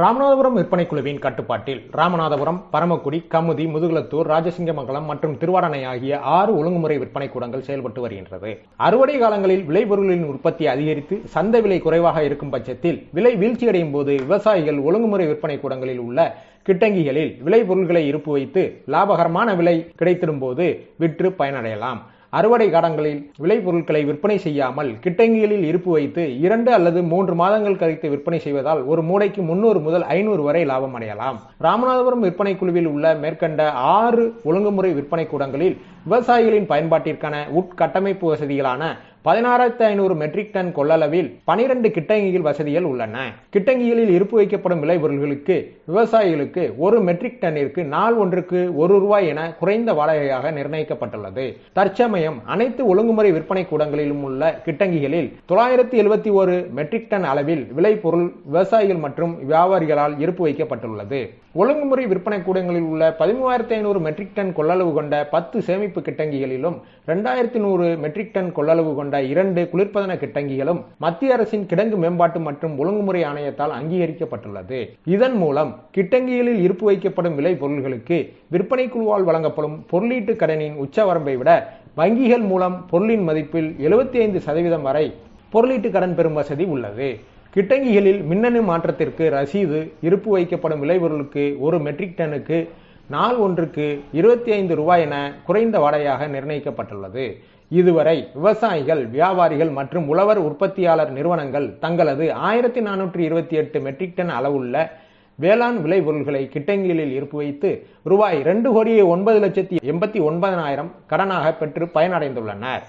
ராமநாதபுரம் விற்பனை குழுவின் கட்டுப்பாட்டில் ராமநாதபுரம் பரமக்குடி கமுதி முதுகுலத்தூர் ராஜசிங்கமங்கலம் மற்றும் திருவாடனை ஆகிய ஆறு ஒழுங்குமுறை விற்பனை கூடங்கள் செயல்பட்டு வருகின்றது. அறுவடை காலங்களில் விளைபொருளின் உற்பத்தி அதிகரித்து சந்தை விலை குறைவாக இருக்கும் பட்சத்தில் விலை வீழ்ச்சியடையும் போது விவசாயிகள் ஒழுங்குமுறை விற்பனை கூடங்களில் உள்ள கிட்டங்கிகளில் விளைபொருள்களை இருப்பு வைத்து லாபகரமான விலை கிடைத்திடும் போது விற்று பயனடையலாம். அறுவடை காலங்களில் விளைபொருட்களை விற்பனை செய்யாமல் கிட்டங்கிகளில் இருப்பு வைத்து இரண்டு அல்லது மூன்று மாதங்கள் கழித்து விற்பனை செய்வதால் ஒரு மூடைக்கு முன்னூறு முதல் ஐநூறு வரை லாபம் அடையலாம். ராமநாதபுரம் விற்பனை குழுவில் உள்ள மேற்கண்ட ஆறு ஒழுங்குமுறை விற்பனை கூடங்களில் விவசாயிகளின் பயன்பாட்டிற்கான உட்கட்டமைப்பு வசதிகளான பதினாறாயிரத்தி ஐநூறு மெட்ரிக் டன் கொள்ளளவில் பனிரெண்டு கிட்டங்கிகள் வசதிகள் உள்ளன. கிட்டங்கிகளில் இருப்பு வைக்கப்படும் விளைபொருள்களுக்கு விவசாயிகளுக்கு ஒரு மெட்ரிக் டன்னிற்கு நாள் ஒன்றுக்கு ஒரு ரூபாய் என குறைந்த வாடகையாக நிர்ணயிக்கப்பட்டுள்ளது. தற்சமயம் அனைத்து ஒழுங்குமுறை விற்பனை கூடங்களிலும் உள்ள கிட்டங்கிகளில் தொள்ளாயிரத்தி எழுபத்தி ஒரு மெட்ரிக் டன் அளவில் விளைபொருள் விவசாயிகள் மற்றும் வியாபாரிகளால் இருப்பு வைக்கப்பட்டுள்ளது. ஒழுங்குமுறை விற்பனை கூடங்களில் உள்ள பதிமூவாயிரத்தி ஐநூறு மெட்ரிக் டன் கொள்ளளவு கொண்ட பத்து சேமிப்பு கிட்டங்கிகளிலும் இரண்டாயிரத்தி நூறு மெட்ரிக் டன் கொள்ளளவு கொண்ட கொண்ட இரண்டு குளிர்பதன கிட்டங்கிகளும் மத்திய அரசின் கிடங்கு மேம்பாட்டு மற்றும் ஒழுங்குமுறை ஆணையத்தால் அங்கீகரிக்கப்பட்டுள்ளது. இதன் மூலம் கிட்டங்கிகளில் இருப்பு வைக்கப்படும் விலை பொருள்களுக்கு விற்பனை குழுவால் வழங்கப்படும் பொருளீட்டு கடனின் உச்சவரம்பை விட வங்கிகள் மூலம் பொருளின் மதிப்பில் எழுபத்தி ஐந்து சதவீதம் வரை பொருளீட்டு கடன் பெறும் வசதி உள்ளது. கிட்டங்கிகளில் மின்னணு மாற்றத்திற்கு ரசீது இருப்பு வைக்கப்படும் விளைபொருளுக்கு ஒரு மெட்ரிக் டனுக்கு நாள் ஒன்றுக்கு இருபத்தி ஐந்து ரூபாய் என குறைந்த வாடகையாக நிர்ணயிக்கப்பட்டுள்ளது. இதுவரை விவசாயிகள் வியாபாரிகள் மற்றும் உழவர் உற்பத்தியாளர் நிறுவனங்கள் தங்களது ஆயிரத்தி நானூற்றி இருபத்தி எட்டு மெட்ரிக் டன் அளவுள்ள வேளாண் விளைபொருள்களை கிட்டங்கிகளில் இருப்பு வைத்து ரூபாய் ரெண்டு கோடியே ஒன்பது லட்சத்தி எண்பத்தி ஒன்பதனாயிரம் கடனாக பெற்று பயனடைந்துள்ளனர்.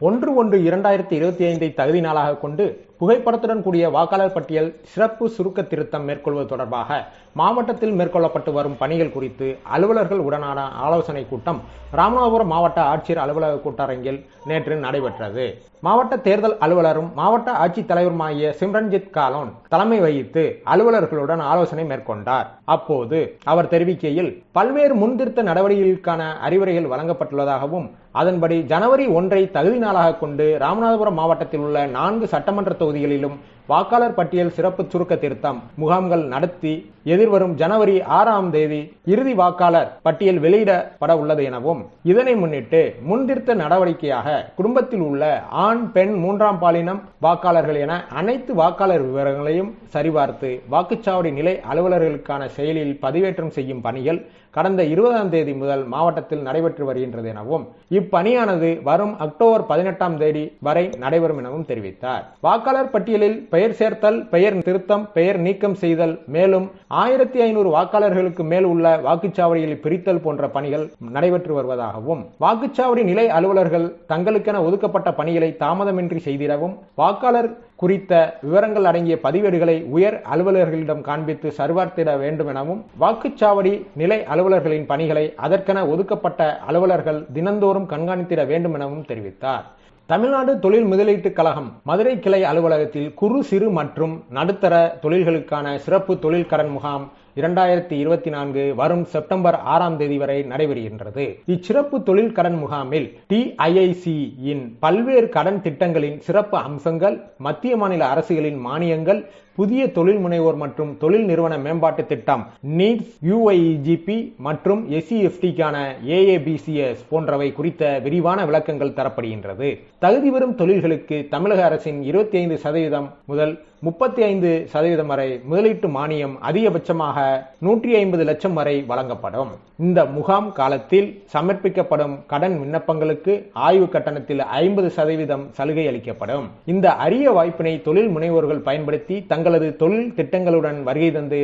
ஒன்று ஒன்று இரண்டாயிரத்தி இருபத்தி ஐந்தை தகுதி நாளாக கொண்டு புகைப்படத்துடன் கூடிய வாக்காளர் பட்டியல் சிறப்பு சுருக்க திருத்தம் மேற்கொள்வது தொடர்பாக மாவட்டத்தில் மேற்கொள்ளப்பட்டு வரும் பணிகள் குறித்து அலுவலர்கள் உடனான ஆலோசனை கூட்டம் ராமநாதபுரம் மாவட்ட ஆட்சியர் அலுவலக கூட்டரங்கில் நேற்று நடைபெற்றது. மாவட்ட தேர்தல் அலுவலரும் மாவட்ட ஆட்சித்தலைவருமாகிய சிம்ரன்ஜித் காலோன் தலைமை வகித்து அலுவலர்களுடன் ஆலோசனை மேற்கொண்டார். அப்போது அவர் தெரிவிக்கையில் பல்வேறு முன்திருத்த நடவடிக்கைகளுக்கான அறிவுரைகள் வழங்கப்பட்டுள்ளதாகவும் அதன்படி ஜனவரி ஒன்றை தகுதி நாளாக கொண்டு ராமநாதபுரம் மாவட்டத்தில் உள்ள நான்கு சட்டமன்ற பகுதிகளிலும் வாக்காளர் பட்டியல் சிறப்பு சுருக்க திருத்தம் முகாம்கள் நடத்தி எதிர்வரும் ஜனவரி ஆறாம் தேதி இறுதி வாக்காளர் பட்டியல் வெளியிடப்பட உள்ளது எனவும் இதனை முன்னிட்டு முன்திருத்த நடவடிக்கையாக குடும்பத்தில் உள்ள ஆண் பெண் மூன்றாம் பாலினம் வாக்காளர்கள் என அனைத்து வாக்காளர் விவரங்களையும் சரிபார்த்து வாக்குச்சாவடி நிலை அலுவலர்களுக்கான செயலில் பதிவேற்றம் செய்யும் பணிகள் கடந்த இருபதாம் தேதி முதல் மாவட்டத்தில் நடைபெற்று வருகின்றது எனவும் இப்பணியானது வரும் அக்டோபர் பதினெட்டாம் தேதி வரை நடைபெறும் எனவும் தெரிவித்தார். வாக்காளர் பட்டியலில் பெயர் சேர்த்தல் பெயர் திருத்தம் பெயர் நீக்கம் செய்தல் மேலும் ஆயிரத்தி ஐநூறு வாக்காளர்களுக்கு மேல் உள்ள வாக்குச்சாவடிகளை பிரித்தல் போன்ற பணிகள் நடைபெற்று வருவதாகவும் வாக்குச்சாவடி நிலை அலுவலர்கள் தங்களுக்கென ஒதுக்கப்பட்ட பணிகளை தாமதமின்றி செய்திடவும் வாக்காளர் குறித்த விவரங்கள் அடங்கிய பதிவேடுகளை உயர் அலுவலர்களிடம் காண்பித்து சரிபார்த்திட வேண்டும் எனவும் வாக்குச்சாவடி நிலை அலுவலர்களின் பணிகளை அதற்கென ஒதுக்கப்பட்ட அலுவலர்கள் தினந்தோறும் கண்காணித்திட வேண்டும் எனவும் தெரிவித்தார். தமிழ்நாடு தொழில் முதலீட்டுக் கழகம் மதுரை கிளை அலுவலகத்தில் குறு சிறு மற்றும் நடுத்தர தொழில்களுக்கான சிறப்பு தொழில் கடன் முகாம் இரண்டாயிரத்தி இருபத்தி நான்கு வரும் செப்டம்பர் ஆறாம் தேதி வரை நடைபெறுகின்றது. இச்சிறப்பு தொழில் கடன் முகாமில் டிஐஐசியின் பல்வேறு கடன் திட்டங்களின் சிறப்பு அம்சங்கள் மத்திய மாநில அரசுகளின் மானியங்கள் புதிய தொழில் முனைவோர் மற்றும் தொழில் நிறுவன மேம்பாட்டு திட்டம் நீட்ஸ் யுஐஜிபி மற்றும் எஸ்சிஎஃப்டிக்கான ஏஏபிசிஎஸ் போன்றவை குறித்த விரிவான விளக்கங்கள் தரப்படுகின்றது. தகுதி பெறும் தொழில்களுக்கு தமிழக அரசின் இருபத்தி ஐந்து சதவீதம் முதல் முப்பத்தி ஐந்து சதவீதம் வரை முதலீட்டு மானியம் அதிகபட்சமாக நூற்றி ஐம்பது லட்சம் வரை வழங்கப்படும். இந்த முகாம் காலத்தில் சமர்ப்பிக்கப்படும் கடன் விண்ணப்பங்களுக்கு ஆய்வு கட்டணத்தில் ஐம்பது சதவீதம் சலுகை அளிக்கப்படும். இந்த அரிய வாய்ப்பினை தொழில் முனைவோர்கள் பயன்படுத்தி தங்களது தொழில் திட்டங்களுடன் வருகை தந்து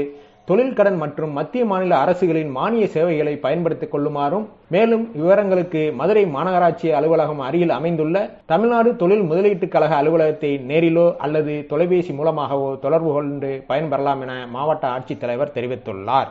தொழில் கடன் மற்றும் மத்திய மாநில அரசுகளின் மானிய சேவைகளை பயன்படுத்திக் கொள்ளுமாறும் மேலும் விவரங்களுக்கு மதுரை மாநகராட்சி அலுவலகம் அருகில் அமைந்துள்ள தமிழ்நாடு தொழில் முதலீட்டுக் கழக அலுவலகத்தை நேரிலோ அல்லது தொலைபேசி மூலமாகவோ தொடர்பு கொண்டு பயன்பெறலாம் என மாவட்ட ஆட்சித்தலைவர் தெரிவித்துள்ளார்.